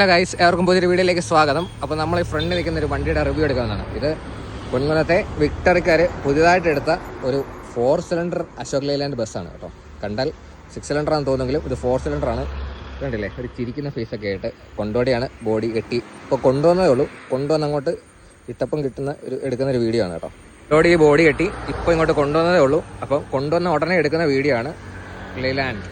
Hello guys ഏവർക്കും പുതിയൊരു വീഡിയോയിലേക്ക് സ്വാഗതം. അപ്പോൾ നമ്മൾ ഈ ഫ്രണ്ടിൽ നിൽക്കുന്ന ഒരു വണ്ടിയുടെ റിവ്യൂ എടുക്കുന്നതാണ് ഇത് പൊൻകുന്നത്തെ വിക്ടറിക്കാർ പുതിയതായിട്ട് എടുത്ത ഒരു ഫോർ സിലിണ്ടർ അശോക് ലൈലാൻഡ് ബസ്സാണ് കേട്ടോ. കണ്ടാൽ സിക്സ് സിലിണ്ടർ ആണെന്ന് തോന്നുമെങ്കിലും ഇത് ഫോർ സിലിണ്ടർ ആണ്. കണ്ടില്ലേ? ഒരു ചിരിക്കുന്ന ഫേസൊക്കെ ആയിട്ട് കൊണ്ടോടിയാണ് ബോഡി കെട്ടി. ഇപ്പോൾ കൊണ്ടുവന്നതേ ഉള്ളൂ. കൊണ്ടുവന്ന് അങ്ങോട്ട് ഇട്ടപ്പം കിട്ടുന്ന ഒരു എടുക്കുന്ന ഒരു വീഡിയോ ആണ് കേട്ടോ. കൊണ്ടോടി ബോഡി കെട്ടി. ഇപ്പോൾ ഇങ്ങോട്ട് കൊണ്ടുവന്നതേ ഉള്ളൂ. അപ്പം കൊണ്ടുവന്ന ഉടനെ എടുക്കുന്ന വീഡിയോ ആണ് ലൈലാൻഡ്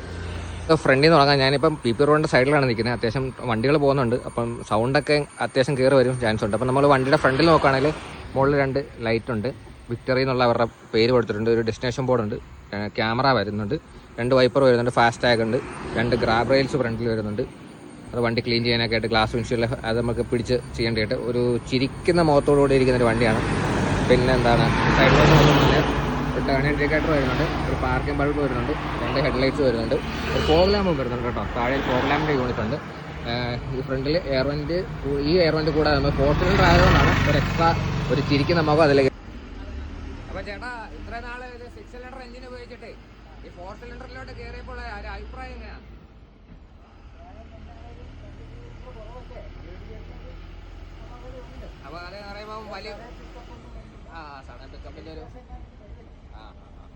ഫ്രണ്ടിൽ നിന്ന് തുടങ്ങാം. ഞാനിപ്പം പി പി റോഡിന്റെ സൈഡിലാണ് നിൽക്കുന്നത്. അത്യാവശ്യം വണ്ടികൾ പോകുന്നുണ്ട്. അപ്പം സൗണ്ടൊക്കെ അത്യാവശ്യം കയറി വരും ചാൻസ് ഉണ്ട്. അപ്പം നമ്മൾ വണ്ടിയുടെ ഫ്രണ്ടിൽ നോക്കുകയാണെങ്കിൽ മുകളിൽ രണ്ട് ലൈറ്റ് ഉണ്ട്. വിക്ടറി എന്നുള്ള അവരുടെ പേര് കൊടുത്തിട്ടുണ്ട്. ഒരു ഡെസ്റ്റിനേഷൻ ബോർഡ് ഉണ്ട്. ക്യാമറ വരുന്നുണ്ട്. രണ്ട് വൈപ്പർ വരുന്നുണ്ട്. ഫാസ്റ്റ് ടാഗ് ഉണ്ട്. രണ്ട് ഗ്രാബ് റെയിൽസ് ഫ്രണ്ടിൽ വരുന്നുണ്ട്. അത് വണ്ടി ക്ലീൻ ചെയ്യാനൊക്കെ ആയിട്ട് ഗ്ലാസ് വിൻഷീൽഡ് അത് നമുക്ക് പിടിച്ച് ചെയ്യേണ്ടതായിട്ട് ഒരു ചിരിക്കുന്ന മുഖത്തോടുകൂടി ഇരിക്കുന്ന ഒരു വണ്ടിയാണ്. പിന്നെ എന്താണ്? ഒരു ടേൺ ഇൻഡിക്കേറ്റർ വരുന്നുണ്ട്. ഒരു പാർക്കിംഗ് ബൾബ് വരുന്നുണ്ട്. രണ്ട് ഹെഡ്ലൈറ്റ്സ് വരുന്നുണ്ട്. ഒരു ഫോഗ് ലാമ്പും വരുന്നുണ്ട് കേട്ടോ. താഴെ ഫോഗ് യൂണിറ്റ് ഉണ്ട്. ഇത് ഫ്രണ്ടിൽ എയർ ഈ എയർ കൂടാതെ നമ്മൾ ഫോർ സിലിണ്ടർ ആയതുകൊണ്ടാണ് ഒരു എക്സ്ട്രാ ഒരു ചിരിക്കുന്ന നമുക്ക് അതിലേക്ക് അപ്പൊ ചേട്ടാ ഇത്ര നാൾ ഇത് സിക്സ് സിലിണ്ടർ എഞ്ചിൻ ഉപയോഗിച്ചിട്ട് ഈ ഫോർ സിലിണ്ടറിലോട്ട് കയറിയപ്പോൾ ഒരു അഭിപ്രായം എങ്ങനെയാണ് അപ്പൊ അതെന്ന് പറയുമ്പോൾ വലിയ ആ സാധാരണ പിക്കപ്പിന്റെ ഒരു ആ ആ, ആ.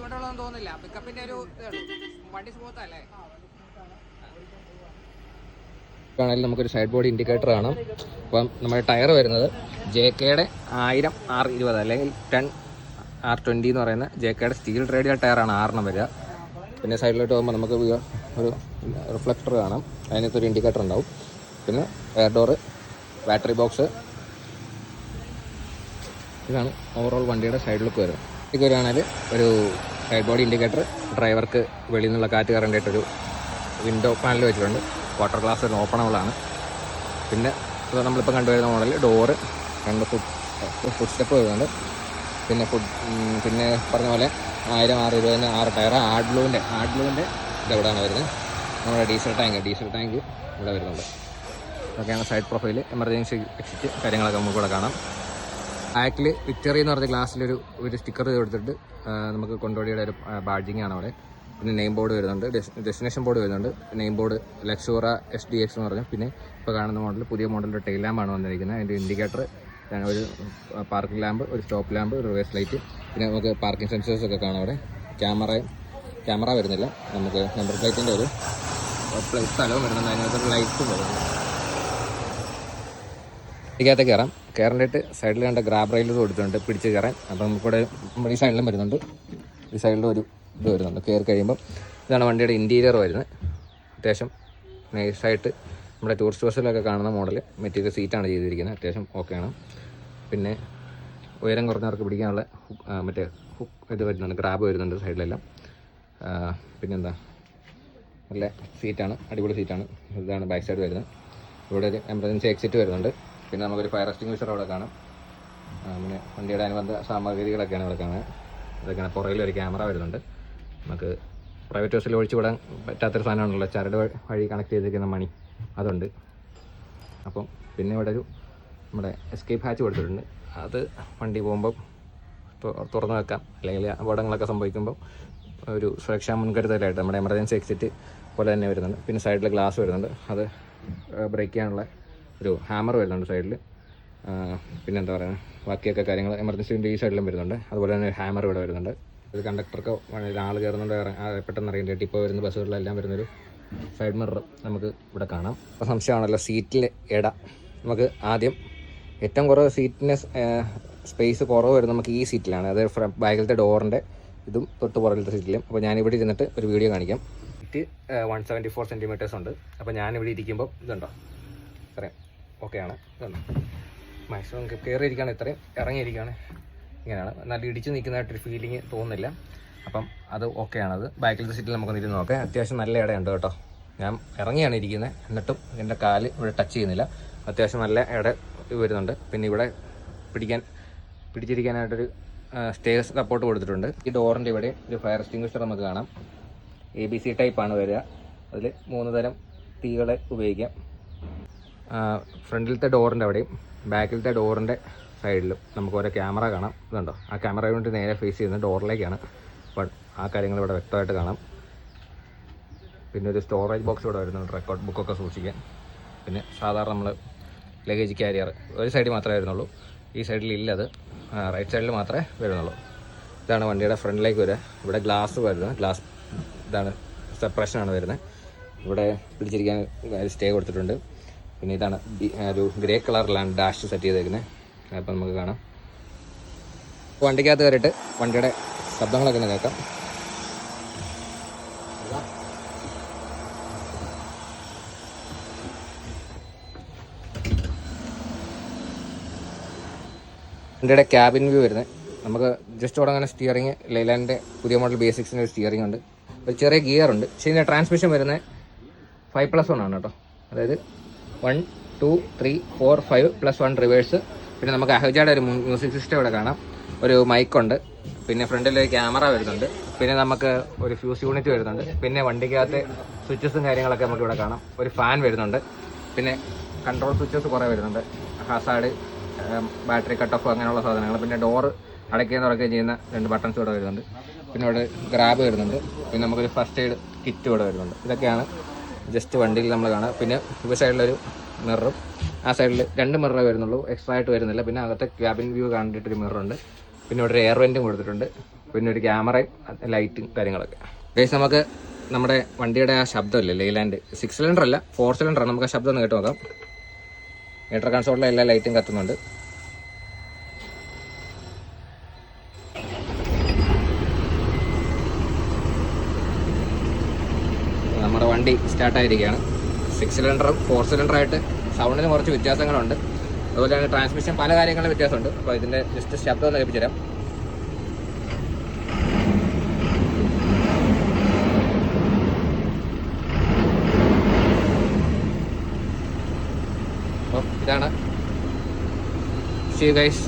വേറെ തോന്നുന്നില്ല. പിക്കപ്പിന്റെ ഒരു വണ്ടി സ്മൂത്ത് അല്ലേ? ആണെങ്കിൽ നമുക്കൊരു സൈഡ് ബോഡി ഇൻഡിക്കേറ്റർ കാണാം അപ്പം നമ്മുടെ ടയർ വരുന്നത് ജെ കെയുടെ ആയിരം ആർ ഇരുപത് അല്ലെങ്കിൽ ടെൻ ആർ ട്വന്റി എന്ന് പറയുന്ന ജെ കെയുടെ സ്റ്റീൽ റേഡിയൽ ടയറാണ് ആറെണ്ണം വരിക. പിന്നെ സൈഡിലോട്ട് പോകുമ്പോൾ നമുക്ക് ഒരു റിഫ്ലക്ടർ കാണാം. അതിനകത്ത് ഒരു ഇൻഡിക്കേറ്റർ ഉണ്ടാവും. പിന്നെ എയർ ഡോറ് ബാറ്ററി ബോക്സ് ഇതാണ് ഓവറോൾ വണ്ടിയുടെ സൈഡ് ലുക്ക് വരുന്നത്. ഇത് വരികയാണെങ്കിൽ ഒരു സൈഡ് ബോഡി ഇൻഡിക്കേറ്റർ ഡ്രൈവർക്ക് വെളിയിൽ നിന്നുള്ള കാറ്റ് കയറേണ്ടിയിട്ടൊരു വിൻഡോ പാനൽ വെച്ചിട്ടുണ്ട്. വാട്ടർ ഗ്ലാസ് ഒരു ഓപ്പണബിളാണ് പിന്നെ നമ്മളിപ്പോൾ കണ്ടുവരുന്ന മോഡൽ ഡോറ് രണ്ട് ഫുഡ് ഫുഡ് സ്റ്റെപ്പ് വരുന്നുണ്ട് പിന്നെ ഫുഡ് പിന്നെ പറഞ്ഞ പോലെ ആയിരം ആറ് ഇരുപതിന് ആറ് ടയർ ആഡ്ലൂവിന്റെ ആഡ്ലൂവിന്റെ ഇതെവിടെയാണ് വരുന്നത്? നമ്മുടെ ഡീസൽ ടാങ്ക് ഡീസൽ ടാങ്ക് ഇവിടെ വരുന്നുണ്ട്. ഇതൊക്കെയാണ് സൈഡ് പ്രൊഫൈൽ എമർജൻസി എക്സിറ്റ് കാര്യങ്ങളൊക്കെ നമുക്കിവിടെ കാണാം. ബാക്കിൽ വിക്ടറി എന്ന് പറഞ്ഞ ഗ്ലാസ്സിലൊരു ഒരു സ്റ്റിക്കർ കൊടുത്തിട്ട് നമുക്ക് കൊണ്ടോടിയുടെ ഒരു ബാഡ്ജിങ് ആണ് അവിടെ. പിന്നെ നെയിം ബോർഡ് വരുന്നുണ്ട്. ഡെസ്റ്റിനേഷൻ ബോർഡ് വരുന്നുണ്ട്. Name board Luxura S D X എന്ന് പറഞ്ഞു. പിന്നെ ഇപ്പോൾ കാണുന്ന മോഡൽ പുതിയ മോഡലിന്റെ ടെയിൽ ലാമ്പാണ് വന്നിരിക്കുന്നത്. അതിന്റെ ഇൻഡിക്കേറ്റർ ഒരു പാർക്കിംഗ് ലാമ്പ് ഒരു സ്റ്റോപ്പ് ലാമ്പ് ഒരു റിവേഴ്സ് ലൈറ്റ് പിന്നെ നമുക്ക് പാർക്കിംഗ് സെൻസേഴ്സ് ഒക്കെ കാണാം അവിടെ. ക്യാമറ ക്യാമറ വരുന്നില്ല. നമുക്ക് നമ്പർ പ്ലേറ്റിന്റെ ഒരു സ്ഥലവും വരുന്നുണ്ട്. അതിനകത്തൊരു ലൈറ്റും വരുന്നുണ്ട്. ഇതിനകത്ത് കയറാം. കയറേണ്ടിട്ട് സൈഡിൽ കണ്ട ഗ്രാബ് റൈലർ കൊടുത്തിട്ടുണ്ട് പിടിച്ച് കയറാൻ അപ്പം നമുക്കിവിടെ ഈ സൈഡിലും വരുന്നുണ്ട്. ഈ സൈഡിലും ഒരു ഇത് വരുന്നുണ്ട്. കയറി കഴിയുമ്പം ഇതാണ് വണ്ടിയുടെ ഇന്റീരിയർ വരുന്നത്. അത്യാവശ്യം നൈസായിട്ട് നമ്മുടെ ടൂറിസ്റ്റ് ബസ്സിലൊക്കെ കാണുന്ന മോഡൽ മെറ്റീരിയൽ സീറ്റാണ് ചെയ്തിരിക്കുന്നത്. അത്യാവശ്യം ഓക്കെയാണ് പിന്നെ ഉയരം കുറഞ്ഞവർക്ക് പിടിക്കാനുള്ള മറ്റേ ഹുക്ക് ഇത് വരുന്നുണ്ട്. ഗ്രാബ് വരുന്നുണ്ട് സൈഡിലെല്ലാം. പിന്നെന്താ? നല്ല സീറ്റാണ് അടിപൊളി സീറ്റാണ് ഇതാണ് ബാക്ക് സൈഡ് വരുന്നത്. ഇവിടെ ഒരു എമർജൻസി എക്സിറ്റ് വരുന്നുണ്ട്. പിന്നെ നമുക്കൊരു ഫയർ എക്സ്റ്റിംഗ്വിഷർ അവിടെ കാണാം. അങ്ങനെ വണ്ടിയുടെ അനുബന്ധ സാമഗ്രികളൊക്കെയാണ് ഇവിടെ കാണുന്നത്. ഇതൊക്കെയാണ് പുറകിൽ ഒരു ക്യാമറ വരുന്നുണ്ട്. നമുക്ക് പ്രൈവറ്റ് ബസ്സിൽ ഒഴിച്ചു വിടാൻ പറ്റാത്തൊരു സാധനമാണല്ലോ. ചരട് വഴി- കണക്ട് ചെയ്തിരിക്കുന്ന മണി. അതുണ്ട്. അപ്പം പിന്നെ ഇവിടെ ഒരു നമ്മുടെ എസ്കേപ്പ് ഹാച്ച് കൊടുത്തിട്ടുണ്ട്. അത് വണ്ടി പോകുമ്പോൾ തുറന്ന് വെക്കാം. അല്ലെങ്കിൽ അപകടങ്ങളൊക്കെ സംഭവിക്കുമ്പോൾ ഒരു സുരക്ഷാ മുൻകരുതലായിട്ട് നമ്മുടെ എമർജൻസി എക്സിറ്റ് പോലെ തന്നെ വരുന്നുണ്ട്. പിന്നെ സൈഡിൽ ഗ്ലാസ് വരുന്നുണ്ട്. അത് ബ്രേക്ക് ചെയ്യാനുള്ള ഒരു ഹാമർ വരുന്നുണ്ട് സൈഡിൽ പിന്നെ എന്താ പറയുക ബാക്കിയൊക്കെ കാര്യങ്ങൾ എമർജൻസിന്റെ ഈ സൈഡിലും വരുന്നുണ്ട്. അതുപോലെ തന്നെ ഹാമർ ഇവിടെ വരുന്നുണ്ട്. ഒരു കണ്ടക്ടർക്ക് വേണമെങ്കിൽ ആൾ കയറുന്നുണ്ട് പെട്ടെന്ന് അറിയേണ്ട ഇപ്പോൾ വരുന്ന ബസ്സുകളിലെല്ലാം വരുന്നൊരു സൈഡ് മിറർ നമുക്ക് ഇവിടെ കാണാം. അപ്പോൾ സംശയമാണല്ലോ സീറ്റിലെ ഇട നമുക്ക് ആദ്യം ഏറ്റവും കുറവ് സീറ്റിന് സ്പേസ് കുറവ് വരുന്നത് നമുക്ക് ഈ സീറ്റിലാണ് അതായത് ബാക്കിലത്തെ ഡോറിന്റെ ഇതും തൊട്ട് പുറകിലത്തെ സീറ്റിലും അപ്പോൾ ഞാനിവിടെ ഇരുന്നിട്ട് ഒരു വീഡിയോ കാണിക്കാം. Seat one seventy four centimetres ഉണ്ട്. അപ്പോൾ ഞാനിവിടെ ഇരിക്കുമ്പോൾ ഇതുണ്ടോ? ഇത്രയും. ഇതുണ്ടോ മാക്സിമം കയറിയിരിക്കുകയാണ് ഇത്രയും. ഇറങ്ങിയിരിക്കുകയാണ് ഇങ്ങനെയാണ്. നല്ല ഇടിച്ച് നിൽക്കുന്നതായിട്ടൊരു ഫീലിംഗ് തോന്നുന്നില്ല. അപ്പം അത് ഓക്കെയാണ്. അത് ബാക്കിലത്തെ സീറ്റിൽ നമുക്ക് ഇരുന്ന് നോക്കാം. അത്യാവശ്യം നല്ല ഇടയുണ്ട് കേട്ടോ. ഞാൻ ഇറങ്ങിയാണ് ഇരിക്കുന്നത് എന്നിട്ടും എന്റെ കാൽ ഇവിടെ ടച്ച് ചെയ്യുന്നില്ല. അത്യാവശ്യം നല്ല ഇട വരുന്നുണ്ട്. പിന്നെ ഇവിടെ പിടിക്കാൻ പിടിച്ചിരിക്കാനായിട്ടൊരു സ്റ്റേഴ്സ് സപ്പോർട്ട് കൊടുത്തിട്ടുണ്ട്. ഈ ഡോറിന്റെ ഇവിടെ ഒരു ഫയർ എക്സ്റ്റിംഗ്വിഷർ നമുക്ക് കാണാം. എ ബി സി ടൈപ്പാണ് വരിക. അതിൽ മൂന്ന് തരം തീകളെ ഉപയോഗിക്കാം. ഫ്രണ്ടിലത്തെ ഡോറിന്റെ അവിടെയും ബാക്കിലത്തെ ഡോറിന്റെ സൈഡിലും നമുക്ക് ഓരോ ക്യാമറ കാണാം. ഇതുണ്ടോ? ആ ക്യാമറ കൊണ്ട് നേരെ ഫേസ് ചെയ്യുന്ന ഡോറിലേക്കാണ്. അപ്പോൾ ആ കാര്യങ്ങൾ ഇവിടെ വ്യക്തമായിട്ട് കാണാം. പിന്നെ ഒരു സ്റ്റോറേജ് ബോക്സ് ഇവിടെ വരുന്നുണ്ട് റെക്കോർഡ് ബുക്കൊക്കെ സൂക്ഷിക്കാൻ. പിന്നെ സാധാരണ നമ്മൾ ലഗേജ് ക്യാരിയർ ഒരു സൈഡിൽ മാത്രമേ വരുന്നുള്ളൂ. ഈ സൈഡിൽ ഇല്ലത് റൈറ്റ് സൈഡിൽ മാത്രമേ വരുന്നുള്ളൂ. ഇതാണ് വണ്ടിയുടെ ഫ്രണ്ടിലേക്ക് വരിക. ഇവിടെ ഗ്ലാസ് വരുന്നത്. ഗ്ലാസ് ഇതാണ് സെപ്പറേഷനാണ് വരുന്നത്. ഇവിടെ പിടിച്ചിരിക്കാൻ സ്റ്റേ കൊടുത്തിട്ടുണ്ട്. പിന്നെ ഇതാണ് ഒരു ഗ്രേ കളറിലാണ് ഡാഷ് സെറ്റ് ചെയ്തേക്കുന്നത് അപ്പം നമുക്ക് കാണാം. വണ്ടിക്കകത്ത് കയറിയിട്ട് വണ്ടിയുടെ ശബ്ദങ്ങളൊക്കെ ഒന്ന് കേൾക്കാം. വണ്ടിയുടെ ക്യാബിൻ വ്യൂ വരുന്നത് നമുക്ക് ജസ്റ്റ് തുടങ്ങുന്ന സ്റ്റിയറിങ് ലൈലാൻഡിന്റെ പുതിയ മോഡൽ ബേസിക്സിന്റെ ഒരു സ്റ്റിയറിംഗ് ഉണ്ട്. ഒരു ചെറിയ ഗിയർ ഉണ്ട്. പക്ഷേ ഇതിന്റെ ട്രാൻസ്മിഷൻ വരുന്നത് ഫൈവ് പ്ലസ് വൺ ആണ് കേട്ടോ. അതായത് one two three four five plus one reverse പിന്നെ നമുക്ക് അഹജയുടെ ഒരു മ്യൂസിക് സിസ്റ്റം ഇവിടെ കാണാം. ഒരു മൈക്കുണ്ട് പിന്നെ ഫ്രണ്ടിൽ ഒരു ക്യാമറ വരുന്നുണ്ട്. പിന്നെ നമുക്ക് ഒരു ഫ്യൂസ് യൂണിറ്റ് വരുന്നുണ്ട്. പിന്നെ വണ്ടിക്കകത്ത് സ്വിച്ചസും കാര്യങ്ങളൊക്കെ നമുക്ക് ഇവിടെ കാണാം. ഒരു ഫാൻ വരുന്നുണ്ട്. പിന്നെ കൺട്രോൾ സ്വിച്ചസ് കുറേ വരുന്നുണ്ട്. ഹസാഡ് ബാറ്ററി കട്ട് ഓഫ് അങ്ങനെയുള്ള സാധനങ്ങൾ. പിന്നെ ഡോർ അടയ്ക്കുകയും തുറക്കുകയും ചെയ്യുന്ന രണ്ട് ബട്ടൺസ് ഇവിടെ വരുന്നുണ്ട്. പിന്നെ ഇവിടെ ഗ്രാബ് വരുന്നുണ്ട്. പിന്നെ നമുക്കൊരു ഫസ്റ്റ് എയ്ഡ് കിറ്റ് ഇവിടെ വരുന്നുണ്ട്. ഇതൊക്കെയാണ് ജസ്റ്റ് വണ്ടിയിൽ നമ്മൾ കാണാം പിന്നെ ഇവ സൈഡിലൊരു മിററും ആ സൈഡിൽ രണ്ട് മിററേ വരുന്നുള്ളൂ. എക്സ്ട്രാ ആയിട്ട് വരുന്നില്ല. പിന്നെ അകത്തെ ക്യാബിൻ വ്യൂ കണ്ടിട്ടൊരു മിററുണ്ട്. പിന്നെ ഇവിടെ ഒരു എയർ വെന്റും കൊടുത്തിട്ടുണ്ട്. പിന്നെ ഒരു ക്യാമറയും ലൈറ്റും കാര്യങ്ങളൊക്കെ. ഗൈസ് നമുക്ക് നമ്മുടെ വണ്ടിയുടെ ആ ശബ്ദമില്ലേ? ലെയ്ലാൻഡ് സിക്സ് സിലിണ്ടർ അല്ല ഫോർ സിലിണ്ടർ നമുക്ക് ആ ശബ്ദം ഒന്ന് കേട്ട് നോക്കാം. മീറ്റർ കൺസോളിലെ എല്ലാ ലൈറ്റും കത്തുന്നുണ്ട്. നമ്മുടെ വണ്ടി സ്റ്റാർട്ടായിരിക്കുകയാണ് സിക്സ് സിലിണ്ടറും ഫോർ സിലിണ്ടറായിട്ട് സൗണ്ടിന് കുറച്ച് വ്യത്യാസങ്ങളുണ്ട്. അതുപോലെ തന്നെ ട്രാൻസ്മിഷൻ പല കാര്യങ്ങളും വ്യത്യാസമുണ്ട്. അപ്പോൾ ഇതിന്റെ ജസ്റ്റ് ശബ്ദം ഒന്ന് കേൾപ്പിച്ചു തരാം. അപ്പോൾ ഇതാണ്. ശരി ഗൈസ്